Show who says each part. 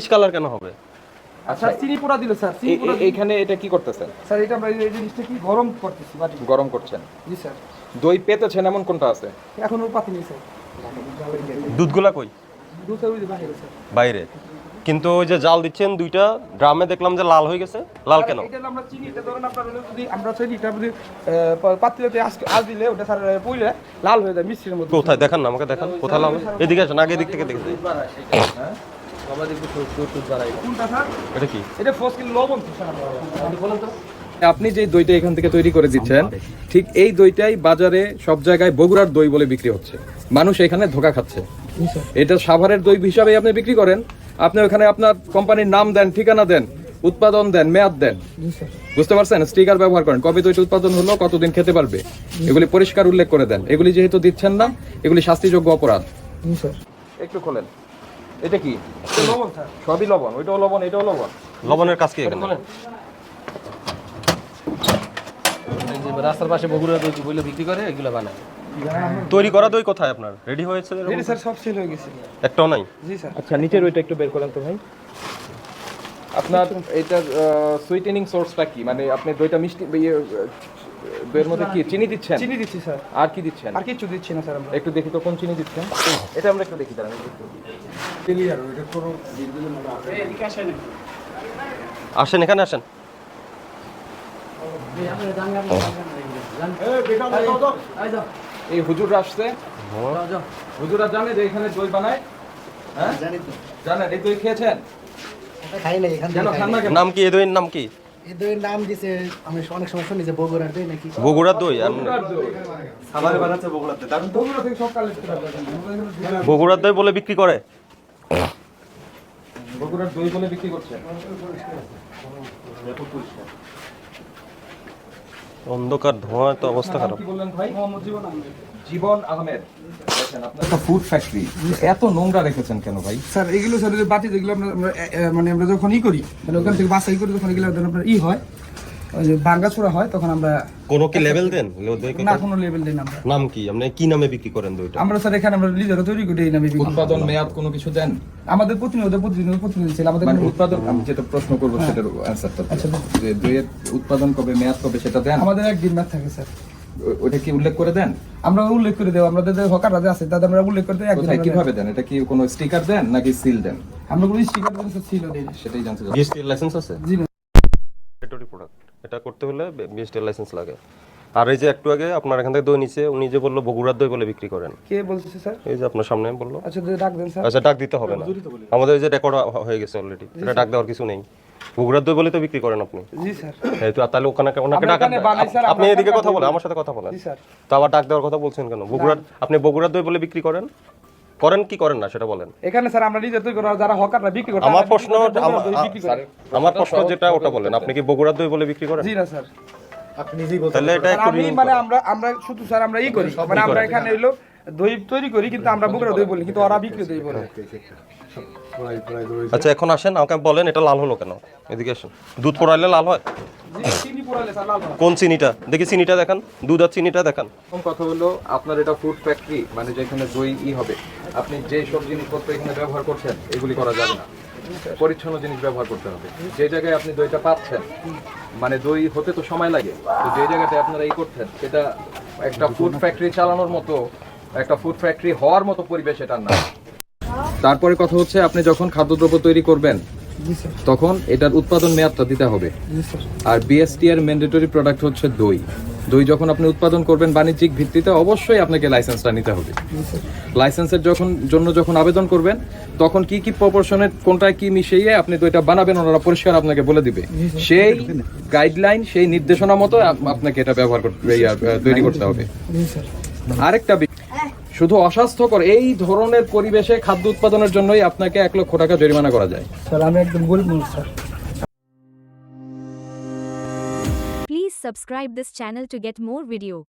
Speaker 1: Peach colour কেন হবে?
Speaker 2: আচ্ছা চিনি পোড়া দিল স্যার চিনি পোড়া
Speaker 3: এইখানে এটা কি করতেছেন?
Speaker 2: স্যার এটা আমরা এই জিনিসটা কি গরম করতেছি বাটি
Speaker 3: গরম করছেন?
Speaker 2: জি স্যার।
Speaker 3: দই পেতেছেন এমন কোনটা আছে?
Speaker 2: এখনও পাতি নেই স্যার।
Speaker 1: দুধগুলা কই?
Speaker 2: দু স্যার ওই যে বাইরে স্যার।
Speaker 1: বাইরে। কিন্তু ওই যে জাল দিচ্ছেন দুইটা ড্রামে দেখলাম যে লাল হয়ে গেছে। লাল কেন?
Speaker 2: এটা আমরা চিনি এটা ধরুন আপনার যদি আমরা চিনিটা যদি পাত্রতে আজ আজ দিলে ওটা স্যার পইলে লাল হয়ে যায় মিষ্টির মধ্যে।
Speaker 1: কোথায়? দেখান না আমাকে দেখান। কোথায় লাল? এদিকে আসেন আগে এদিক থেকে দেখে এটা কি?
Speaker 2: এটা লবণ বলেন তো।
Speaker 3: আপনি যে দইটা এখান থেকে তৈরি করে দিচ্ছেন ঠিক এই দইটাই বাজারে সব জায়গায় বগুড়ার দই বলে বিক্রি হচ্ছে। মানুষ এখানে ধোকা খাচ্ছে। এটা সাভারের দই হিসাবে আপনি বিক্রি করেন। আপনি ওখানে আপনার কোম্পানির নাম দেন ঠিকানা দেন উৎপাদন দেন মেয়াদ দেন। বুঝতে পারছেন? স্টিকার ব্যবহার করেন। কবে দইটা উৎপাদন হলো কতদিন খেতে পারবে? এগুলি পরিষ্কার উল্লেখ করে দেন। এগুলি যেহেতু দিচ্ছেন না এগুলি শাস্তিযোগ্য অপরাধ। একটু খোলেন। এটা কি?
Speaker 2: লবণ স্যার।
Speaker 3: সবই লবণ ওইটাও লবণ এটাও লবণ।
Speaker 1: লবণের কাজ কি এখানে?
Speaker 4: এই যে রাস্তার পাশে বগুড়া দই বইলে বিক্রি করে এগুলো বানায়।
Speaker 1: তৈরি করা দই কোথায় আপনার? রেডি হয়েছে
Speaker 2: রেডি স্যার সব সেল হয়ে গেছে।
Speaker 1: একটাও নাই?
Speaker 2: জি স্যার।
Speaker 3: আচ্ছা নিচের ওইটা একটু বের করেন তো ভাই। আপনার এটার সুইটেনিং সোর্সটা কি? মানে আপনি দইটা মিষ্টি মধ্যে কি চিনি দিচ্ছেন?
Speaker 2: চিনি দিচ্ছি স্যার।
Speaker 3: আর কি দিচ্ছেন?
Speaker 2: আর কিছু দিচ্ছি না স্যার আমরা।
Speaker 3: একটু দেখি তো কোন চিনি দিচ্ছেন। এটা আমরা একটু দেখি দাঁড়ান একটু।
Speaker 1: আসেন এখানে আসেন।
Speaker 3: এই হুজুররা আসছে। হুজুররা জানে যে এখানে দই বানায়। হ্যাঁ? জানেন এই দই খেয়েছেন?
Speaker 5: খাই এখান থেকে
Speaker 1: নাম কি? এই দইয়ের নাম কি?
Speaker 5: নাম দিছে আমি অনেক সময় শুনি যে বগুড়ার দই নাকি?
Speaker 1: বগুড়ার দই আর
Speaker 3: বগুড়ার দই। বগুড়া থেকে সব কালেক্ট করে
Speaker 1: বগুড়ার দই বলে বিক্রি করে।
Speaker 3: বগুড়ার দই বলে বিক্রি করছে।
Speaker 1: অন্ধকার ধোঁয়া তো অবস্থা খারাপ।
Speaker 3: কি বললেন ভাই? মোহাম্মদ জীবন আহমেদ। জীবন আহমেদ। একটা ফুড ফ্যাক্টরি এত নোংরা রেখেছেন কেন ভাই?
Speaker 2: স্যার এগুলো স্যার যে বাটি যেগুলো আমরা মানে আমরা যখন ই করি মানে ওখান থেকে বাছাই করি তখন এগুলো আপনার ই হয় ওই ভাঙ্গা ছোড়া হয় তখন আমরা
Speaker 1: কোনো কি লেভেল দেন?
Speaker 2: না কোনো লেভেল দিই আমরা।
Speaker 1: নাম কি? আপনি কি নামে বিক্রি করেন দইটা
Speaker 2: আমরা স্যার এখানে আমরা নিজেরা তৈরি করি এই নামে
Speaker 3: উৎপাদন মেয়াদ কোনো কিছু দেন?
Speaker 2: আমাদের প্রতিনিয়ত প্রতিদিন প্রতিদিন ছিল আমাদের
Speaker 3: মানে উৎপাদন আমি যেটা প্রশ্ন করব সেটার অ্যান্সারটা
Speaker 2: আচ্ছা,
Speaker 3: যে দইয়ের উৎপাদন কবে মেয়াদ কবে সেটা দেন?
Speaker 2: আমাদের একদিন ম্যাথ থাকে স্যার।
Speaker 3: ওটা কি উল্লেখ করে দেন?
Speaker 2: আমরা উল্লেখ করে দেবো আমাদের হকাররা যে আছে তাদের আমরা উল্লেখ করে দেই
Speaker 3: কোথায় কীভাবে দেন? এটা কি কোনো স্টিকার দেন নাকি সিল দেন?
Speaker 2: আমরা কোনো স্টিকার ছিল দেই না।
Speaker 3: সেটাই জানতে চাই
Speaker 1: বিএসটি লাইসেন্স আছে?
Speaker 2: জি
Speaker 1: প্রোডাক্ট এটা করতে হলে বিএসটি লাইসেন্স লাগে। আর এই যে একটু আগে আপনার এখান থেকে দই নিচে উনি যে বলল বগুড়ার দই বলে বিক্রি করেন।
Speaker 2: কে বলছে স্যার?
Speaker 1: এই যে আপনার সামনে বলল।
Speaker 2: আচ্ছা ডাক দেন স্যার।
Speaker 1: আচ্ছা ডাক দিতে হবে না। আমাদের এই যে রেকর্ড হয়ে গেছে অলরেডি এটা ডাক দেওয়ার কিছু নেই। বগুড়ার দই বলে তো বিক্রি করেন আপনি?
Speaker 2: জি স্যার।
Speaker 1: এই তো তাহলে ওখানে ওনাকে ডাক আপনি এদিকে কথা বলেন আমার সাথে কথা বলেন।
Speaker 2: জি স্যার।
Speaker 1: তো আবার ডাক দেওয়ার কথা বলছেন কেন? বগুড়ার আপনি বগুড়ার দই বলে বিক্রি করেন? করেন কি করেন না সেটা বলেন।
Speaker 2: এখানে স্যার আমরা নিজে তৈরি করা যারা হকাররা বিক্রি করে
Speaker 1: আমার প্রশ্ন আমার- প্রশ্ন যেটা ওটা বলেন। আপনি কি বগুড়ার দই বলে বিক্রি করেন?
Speaker 2: জি না স্যার।
Speaker 5: আপনি নিজেই বলতে
Speaker 1: তাহলে এটা
Speaker 2: মানে আমরা আমরা শুধু স্যার আমরা ই করি। মানে আমরা এখানে হইল দই তৈরি করি কিন্তু আমরা বুকরা দই বলি কিন্তু ওরা বিক্রি দই বলে।
Speaker 1: আচ্ছা এখন আসেন আমাকে বলেন এটা লাল হলো কেন? এদিকে আসেন। দুধ পড়াইলে লাল হয়?
Speaker 2: জি, চিনি পোড়ালে স্যার লাল হয়।
Speaker 1: কোন চিনিটা? দেখি চিনিটা দেখান। দুধ আর চিনিটা দেখান।
Speaker 3: প্রথম কথা হলো আপনার এটা ফুড ফ্যাক্টরি মানে যেখানে দই ই হবে আপনি যে সব জিনিসপত্র এখানে ব্যবহার করছেন এগুলি করা যাবে না। পরিচ্ছন্ন জিনিস ব্যবহার করতে হবে। যে জায়গায় আপনি দইটা পাচ্ছেন মানে দই হতে তো সময় লাগে তো যে জায়গাতে আপনারা এই করছেন সেটা একটা ফুড ফ্যাক্টরি চালানোর মতো একটা ফুড ফ্যাক্টরি হওয়ার মতো পরিবেশ এটা না। তারপরে কথা হচ্ছে আপনি যখন খাদ্যদ্রব্য তৈরি করবেন তখন এটার উৎপাদন মেয়াদটা দিতে হবে। আর বিএসটি এর ম্যান্ডেটরি প্রোডাক্ট হচ্ছে দই। দই যখন আপনি উৎপাদন করবেন বাণিজ্যিক ভিত্তিতে অবশ্যই আপনাকে লাইসেন্সটা নিতে হবে। লাইসেন্সের যখন জন্য যখন আবেদন করবেন তখন কি কি প্রপোর্শনের কোনটায় কি মিশিয়ে আপনি দইটা বানাবেন ওনারা পরিষ্কার আপনাকে বলে দিবে। সেই গাইডলাইন সেই নির্দেশনা মতো আপনাকে এটা ব্যবহার করতে তৈরি করতে হবে। আরেকটা বিষয় শুধু অস্বাস্থ্যকর এই ধরনের পরিবেশে খাদ্য উৎপাদনের জন্যই আপনাকে এক লক্ষ টাকা জরিমানা করা যায়
Speaker 2: স্যার আমি একদম গরিব মানুষ sir
Speaker 6: Please subscribe this channel to get more video.